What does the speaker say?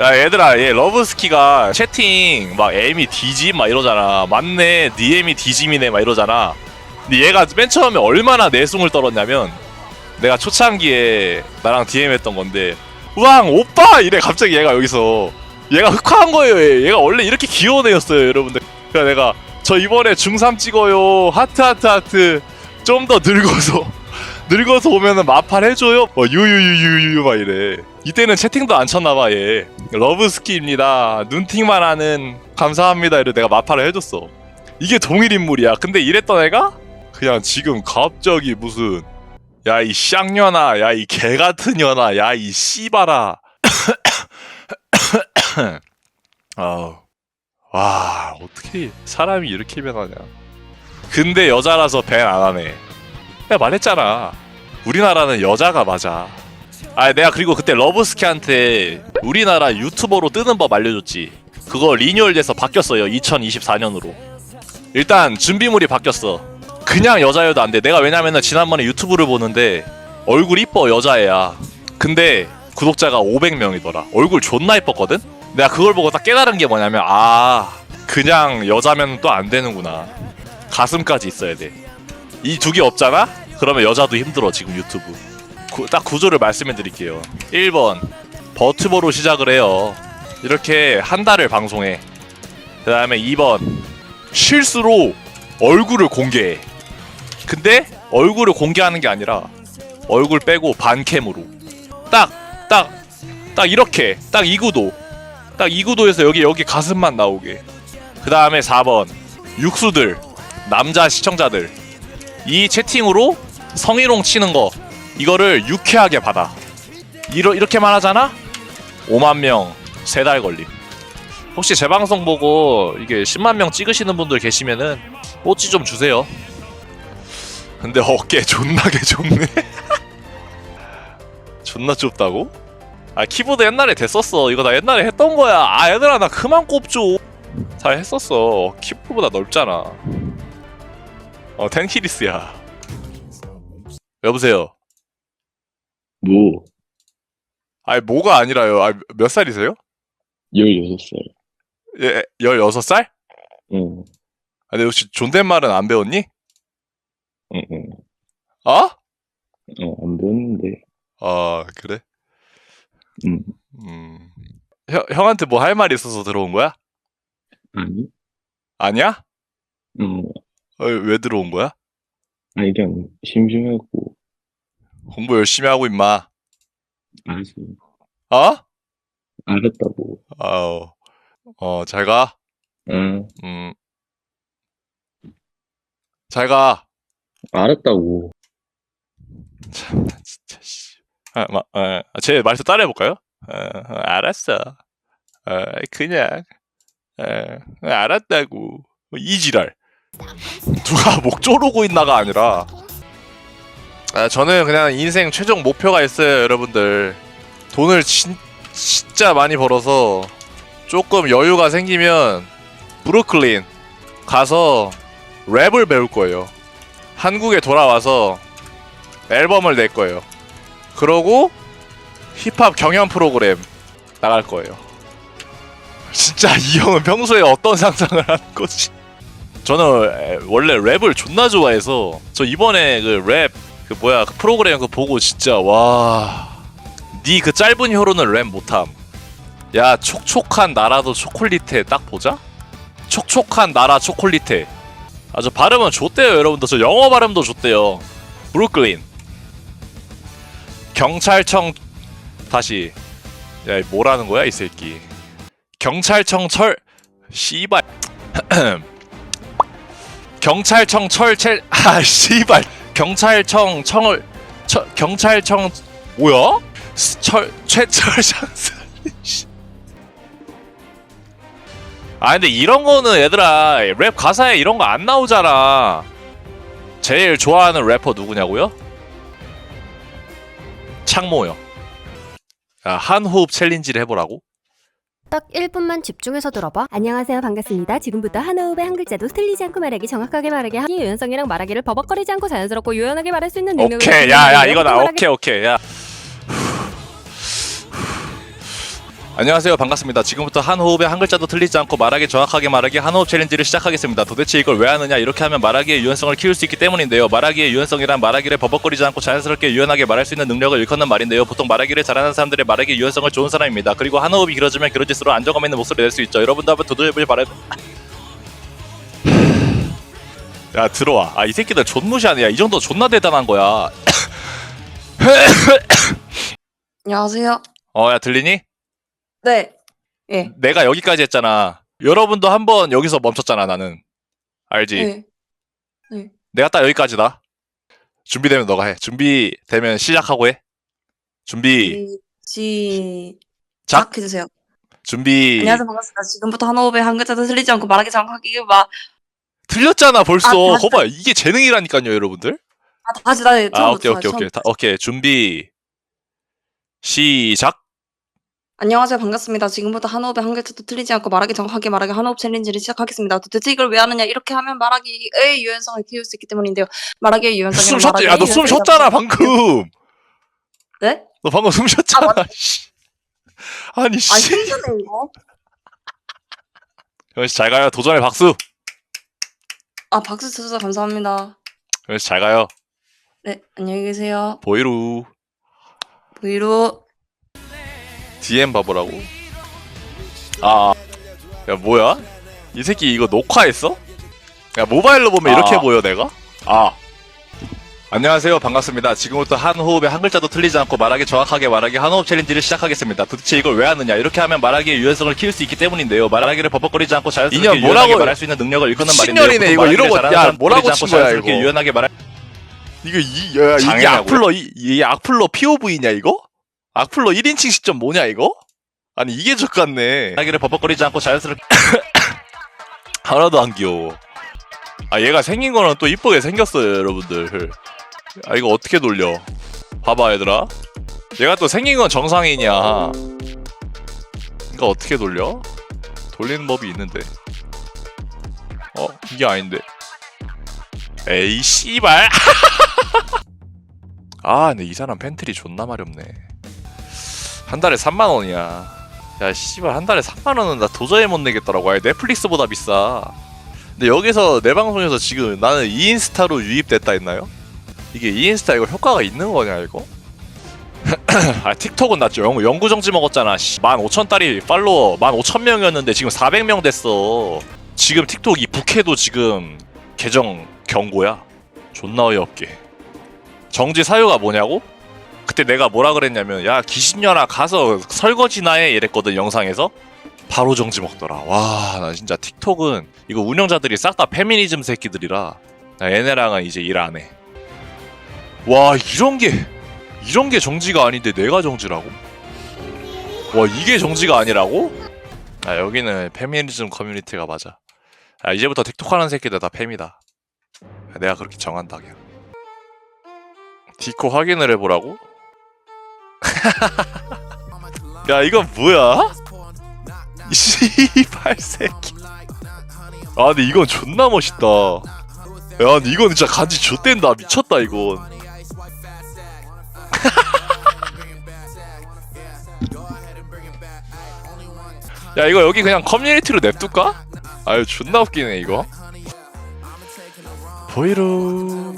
야 얘들아 얘 러브스키가 채팅 막 M이 뒤짐 막 이러잖아. 맞네 니 M이 뒤짐이네 막 이러잖아. 근데 얘가 맨 처음에 얼마나 내숭을 떨었냐면 내가 초창기에 나랑 DM 했던 건데 우왕 오빠! 이래 갑자기 얘가 여기서. 얘가 흑화한 거예요 얘. 얘가 원래 이렇게 귀여운 애였어요 여러분들. 그래서 내가 저 이번에 중3 찍어요. 하트 하트 하트. 좀 더 늙어서. 늙어서 오면은 마팔 해줘요? 뭐 유유유유유 막 이래 이때는 채팅도 안 쳤나봐 얘. 러브스키입니다. 눈팅만 하는 감사합니다. 이래 내가 마팔을 해줬어. 이게 동일 인물이야. 근데 이랬던 애가 그냥 지금 갑자기 무슨 야 이 쌍년아 야 이 개같은 년아 야 이 씨바라 아우. 와 어떻게 사람이 이렇게 변하냐. 근데 여자라서 밴 안 하네. 내가 말했잖아. 우리나라는 여자가 맞아 아 내가 그리고 그때 러브스키한테 우리나라 유튜버로 뜨는 법 알려줬지. 그거 리뉴얼돼서 바뀌었어요 2024년으로. 일단 준비물이 바뀌었어. 그냥 여자여도 안돼. 내가 왜냐면은 지난번에 유튜브를 보는데 얼굴 이뻐 여자애야. 근데 구독자가 500명이더라. 얼굴 존나 이뻤거든? 내가 그걸 보고 딱 깨달은 게 뭐냐면 아 그냥 여자면 또 안 되는구나. 가슴까지 있어야 돼. 이 두 개 없잖아? 그러면 여자도 힘들어 지금 유튜브 구- 딱 구조를 말씀해 드릴게요. 1번 버튜버로 시작을 해요. 이렇게 한 달을 방송해. 그 다음에 2번 실수로 얼굴을 공개해. 근데 얼굴을 공개하는 게 아니라 얼굴 빼고 반캠으로. 딱 딱 딱 이렇게 딱 이 구도. 딱 이 구도에서 여기 여기 가슴만 나오게. 그 다음에 4번 육수들 남자 시청자들. 이 채팅으로 성희롱 치는 거 이거를 유쾌하게 받아. 이러, 이렇게만 하잖아? 5만 명세달 걸림 혹시 제 방송 보고 이게 10만 명 찍으시는 분들 계시면은 뽀찌 좀 주세요. 근데 어깨 존나게 좁네. 존나 좁다고? 아 키보드 옛날에 됐었어. 이거 나 옛날에 했던 거야. 아 얘들아 나 그만 꼽줘 잘 했었어. 키보드보다 넓잖아. 어 텐키리스야. 여보세요 뭐, 아니 뭐가 아니라요 아, 몇 살이세요? 16살. 예, 16살? 응, 아니 혹시 존댓말은 안 배웠니? 응, 응. 어? 어, 안 배웠는데. 아 그래? 응. 음 형, 형한테 뭐 할 말이 있어서 들어온 거야? 아니? 아니야? 응. 어, 왜 들어온 거야? 아니, 그냥 심심하고, 공부 열심히 하고 임마 알았어. 어? 알았다고. 아우 어 잘 가 응. 음 잘 가 알았다고. 참 나 진짜 씨. 아, 마, 아, 제 말투 따라해볼까요? 어, 어, 알았어. 어, 그냥 어, 알았다고. 이 지랄. 누가 목 조르고 있나가 아니라. 아, 저는 그냥 인생 최종 목표가 있어요, 여러분들. 돈을 진, 진짜 많이 벌어서 조금 여유가 생기면 브루클린 가서 랩을 배울 거예요. 한국에 돌아와서 앨범을 낼 거예요. 그러고 힙합 경연 프로그램 나갈 거예요. 진짜 이 형은 평소에 어떤 상상을 하는 거지? 저는 에, 원래 랩을 존나 좋아해서 저 이번에 그 랩 그 뭐야 그 프로그램 그 보고 진짜 와. 니 그 짧은 혀로는 랩 못함. 야 촉촉한 나라도 초콜릿에 딱 보자. 촉촉한 나라 초콜릿에. 아 저 발음은 좋대요 여러분들. 저 영어 발음도 좋대요. 브루클린. 경찰청 다시 야 뭐라는 거야 이 새끼 경찰청 철 씨발 경찰청 철체 아 씨발 경찰청 청을 처, 경찰청 뭐야 스- 철 최철장 아 근데 이런 거는 얘들아 랩 가사에 이런 거 안 나오잖아 제일 좋아하는 래퍼 누구냐고요? 창모요. 아, 한 호흡 챌린지를 해보라고? 딱 1분만 집중해서 들어봐. 안녕하세요 반갑습니다 지금부터 한 호흡에 한 글자도 틀리지 않고 말하기 정확하게 말하기 하기 유연성이랑 말하기를 버벅거리지 않고 자연스럽고 유연하게 말할 수 있는 능력을 오케이, 야, 야, 분이에요. 이거 나 말하기 오케이, 오케이, 야. 안녕하세요. 반갑습니다. 지금부터 한 호흡에 한 글자도 틀리지 않고 말하기 정확하게 말하기 한 호흡 챌린지를 시작하겠습니다. 도대체 이걸 왜 하느냐? 이렇게 하면 말하기의 유연성을 키울 수 있기 때문인데요. 말하기의 유연성이란 말하기를 버벅거리지 않고 자연스럽게 유연하게 말할 수 있는 능력을 일컫는 말인데요. 보통 말하기를 잘하는 사람들의 말하기 유연성을 좋은 사람입니다. 그리고 한 호흡이 길어지면 길어질수록 안정감 있는 목소리 를 낼 수 있죠. 여러분도 한번 도전해보길 바라 야 들어와. 아 이 새끼들 존무시하네 야이 정도 존나 대단한 거야. 안녕하세요. 어야 들리니? 네. 예. 내가 여기까지 했잖아. 여러분도 한 번 여기서 멈췄잖아, 나는. 알지? 네. 내가 딱 여기까지다. 준비되면 너가 해. 준비되면 시작하고 해. 준비, 시, 작. 작 해주세요. 준비. 안녕하세요. 반갑습니다. 지금부터 한 호흡에 한 글자도 틀리지 않고 말하기 정확하게 막, 틀렸잖아, 벌써. 아, 거봐, 이게 재능이라니까요, 여러분들. 아, 다시, 다시, 아, 오케이, 오케이, 오케이. 다- 오케이, 준비. 시작. 안녕하세요. 반갑습니다. 지금부터 한 호흡에 한 글자도 틀리지 않고 말하기 정확하게 말하기 한 호흡 챌린지를 시작하겠습니다. 도대체 이걸 왜 하느냐? 이렇게 하면 말하기의 유연성을 키울 수 있기 때문인데요. 말하기의 유연성이 숨 쉬었지? 야, 너숨 쉬었잖아, 방금. 네? 너 방금 숨 쉬었잖아. 아, 씨. 아니, 아, 씨. 힘드네, 이거. 형씨잘 가요. 도전의 박수. 아, 박수 쳐주셔서 감사합니다. 형씨잘 가요. 네, 안녕히 계세요. 보이루. 브이로. DM 봐보라고? 아, 야 뭐야? 이 새끼 이거 녹화했어? 야 모바일로 보면 이렇게 아. 보여 내가? 아. 안녕하세요 반갑습니다 지금부터 한 호흡에 한 글자도 틀리지 않고 말하기 정확하게 말하기 한 호흡 챌린지를 시작하겠습니다 도대체 이걸 왜 하느냐 이렇게 하면 말하기의 유연성을 키울 수 있게 때문에 말하기를 버벅거리지 않고 자연스럽게 유연하게 뭐라고- 말할 수 있는 능력을 일컫는 말인데요 미친년이네, 이거. 말하기를 이러고- 잘하는 야, 사람 뭐라고 버벅거리지 않고 친 거야, 자연스럽게 이거. 유연하게 말할 이거 이, 야, 이게 장애냐고요? 악플러, 이, 이 악플러 POV냐, 이거? 악플러 1인칭 시점 뭐냐, 이거? 아니, 이게 족같네. 말하기를 버벅거리지 않고 자연스럽게 하나도 안 귀여워. 아, 얘가 생긴 거는 또 이쁘게 생겼어요, 여러분들. 아, 이거 어떻게 돌려? 봐봐, 얘들아. 얘가 또 생긴 건 정상이냐. 이거 어떻게 돌려? 돌리는 법이 있는데. 어, 이게 아닌데. 에이, 씨발! 아, 근데 이 사람 팬트리 존나 마렵네. 한 달에 3만 원이야. 야, 씨발 한 달에 3만 원은 나 도저히 못 내겠더라고. 아예 넷플릭스보다 비싸. 근데 여기서 내 방송에서 지금 나는 이인스타로 유입됐다 했나요? 이게 이인스타 이거 효과가 있는 거냐 이거? 아 틱톡은 낫죠. 영, 영구 정지 먹었잖아. 씨. 15,000달이 팔로워 15,000명이었는데 지금 400명 됐어. 지금 틱톡 이 부캐도 지금 계정 경고야. 존나 어이없게. 정지 사유가 뭐냐고? 그때 내가 뭐라 그랬냐면 야 기신년아 가서 설거지나 해 이랬거든 영상에서. 바로 정지 먹더라. 와 나 진짜 틱톡은 이거 운영자들이 싹 다 페미니즘 새끼들이라. 나 얘네랑은 이제 일 안 해 와 이런 게 이런 게 정지가 아닌데 내가 정지라고? 와 이게 정지가 아니라고? 아 여기는 페미니즘 커뮤니티가 맞아. 아 이제부터 틱톡 하는 새끼들 다 팸이다. 아, 내가 그렇게 정한다 그냥 디코 확인을 해보라고? 야 이건 뭐야? 이 씨발 새끼. 아 근데 이건 존나 멋있다. 야 근데 이건 진짜 간지 좆된다. 미쳤다 이건. 야 이거 여기 그냥 커뮤니티로 냅둘까? 아유 존나 웃기네 이거. 보이루